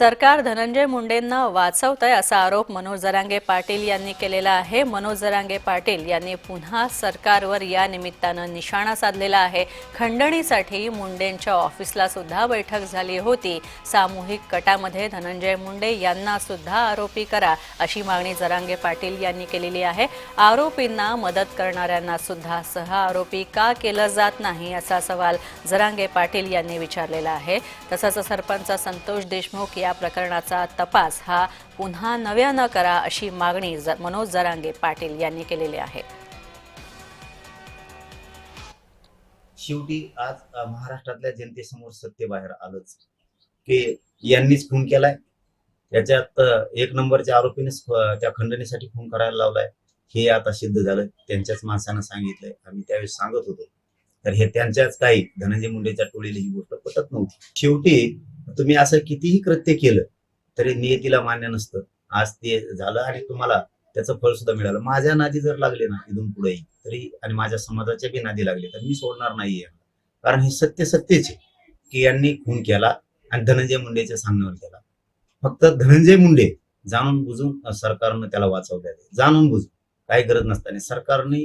सरकार धनंजय मुंडेंना वाचवतंय असा आरोप मनोज जरांगे पाटील यांनी केलेला आहे. मनोज जरांगे पाटील यांनी पुन्हा सरकारवर या निमित्तानं निशाणा साधलेला आहे. खंडणीसाठी मुंडेंच्या ऑफिसला सुद्धा बैठक झाली होती. सामूहिक कटामध्ये धनंजय मुंडे यांना सुद्धा आरोपी करा अशी मागणी जरांगे पाटील यांनी केलेली आहे. आरोपींना मदत करणाऱ्यांना सुद्धा सह आरोपी का केलं जात नाही असा सवाल जरांगे पाटील यांनी विचारलेला आहे. तसंच सरपंच संतोष देशमुख या प्रकरणाचा तपास हा पुन्हा नव्यानं करा अशी मागणी मनोज जरांगे पाटील यांनी केलेली आहे. शेवटी आज महाराष्ट्रातल्या जनतेसमोर सत्य बाहेर आलंच. की यांनीच खून केलाय. त्याच्यात एक नंबरच्या आरोपीनेच त्या खंडणीसाठी खून करायला लावलाय. हे आता सिद्ध झालं. त्यांच्याच माणसानं सांगितलंय. आम्ही त्यावेळेस सांगत होतो. तर हे त्यांच्याच काही धनंजय मुंडेच्या टोळीला ही गोष्ट पटत नव्हती. शेवटी तुम्ही असं कितीही कृत्य केलं तरी नियतीला मान्य नसतं. आज ते झालं आणि तुम्हाला त्याचं फळ सुद्धा मिळालं. माझ्या नादी जर लागले ना इथून पुढे तरी आणि माझ्या समाजाच्या बी नादी लागले तर मी सोडणार नाहीये कारण हे सत्य सत्यचे आहे की यांनी खून केला आणि धनंजय मुंडेच्या सामन्यावर केला. फक्त धनंजय मुंडे जाणून बुजून सरकारनं त्याला वाचवले जाणून बुजून. काही गरज नसताना सरकारने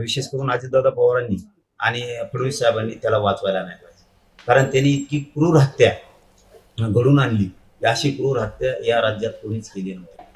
विशेष करून अजितदादा पवारांनी आणि फडणवीस साहेबांनी त्याला वाचवायला नाही पाहिजे. कारण त्यांनी इतकी क्रूर हत्या घडून आणली. अशी क्रूर हत्या या राज्यात कोणीच केली नव्हती.